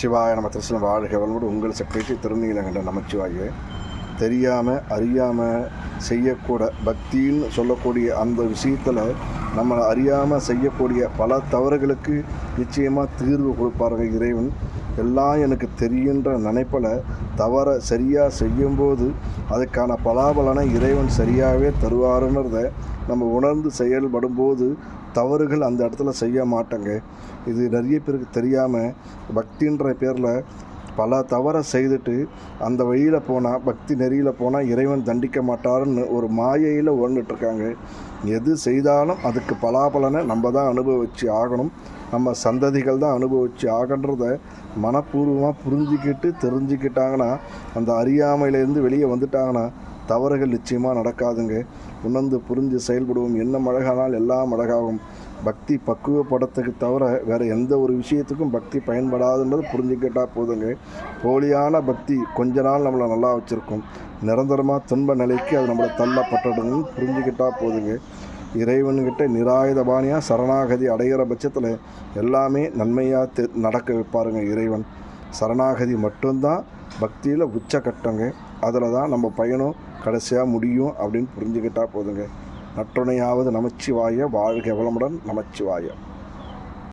நமச்சிவாய நம்ம திருச்சிலம் வாழ்க கூட உங்கள் செக்ரட்டரி திருநீலகண்ட நமச்சிவாயே. தெரியாமல் அறியாமல் செய்யக்கூட பக்தின்னு சொல்லக்கூடிய அந்த விஷயத்தில் நம்ம அறியாமல் செய்யக்கூடிய பல தவறுகளுக்கு நிச்சயமாக தீர்வு கொடுப்பாருங்க இறைவன். எல்லாம் எனக்கு தெரியுன்ற நினைப்பில் தவற சரியாக செய்யும்போது அதுக்கான பலாபலனை இறைவன் சரியாகவே தருவாருன்றத நம்ம உணர்ந்து செயல்படும்போது தவறுகள் அந்த இடத்துல செய்ய மாட்டேங்க. இது நிறைய பேருக்கு தெரியாமல் பக்தின்ற பேரில் பல தவறை செய்துட்டு அந்த வழியில் போனால் பக்தி நெறியில் போனால் இறைவன் தண்டிக்க மாட்டாருன்னு ஒரு மாயையில் இருக்காங்க எது செய்தாலும் அதுக்கு பலாபலனை நம்ம தான் அனுபவிச்சு ஆகணும். நம்ம சந்ததிகள் தான் அனுபவிச்சு ஆகன்றத மனப்பூர்வமாக புரிஞ்சுக்கிட்டு தெரிஞ்சுக்கிட்டாங்கன்னா அந்த அறியாமையிலேருந்து வெளியே வந்துட்டாங்கன்னா தவறுகள் நிச்சயமாக நடக்காதுங்க. உணர்ந்து புரிஞ்சு செயல்படுவோம். என்ன மழகானால் எல்லாம் அழகாகும். பக்தி பக்குவப்படத்துக்கு தவிர வேறு எந்த ஒரு விஷயத்துக்கும் பக்தி பயன்படாதுன்றது புரிஞ்சுக்கிட்டால் போதுங்க. போலியான பக்தி கொஞ்ச நாள் நம்மளை நல்லா வச்சுருக்கும். நிரந்தரமாக துன்ப நிலைக்கு அது நம்மளை தள்ளப்பட்டதுன்னு புரிஞ்சுக்கிட்டால் போதுங்க. இறைவன்கிட்ட நிராயுதபாணியாக சரணாகதி அடைகிற பட்சத்தில் எல்லாமே நன்மையாக தெ நடக்க வைப்பாருங்க இறைவன். சரணாகதி மட்டும்தான் பக்தியில் உச்சக்கட்டங்க. அதில் தான் நம்ம பயணம் கடைசியாக முடியும் அப்படின்னு புரிஞ்சுக்கிட்டால் போதுங்க. நற்றுணையாவது நமச்சிவாய வாழ்க வளமுடன் நமச்சிவாயம்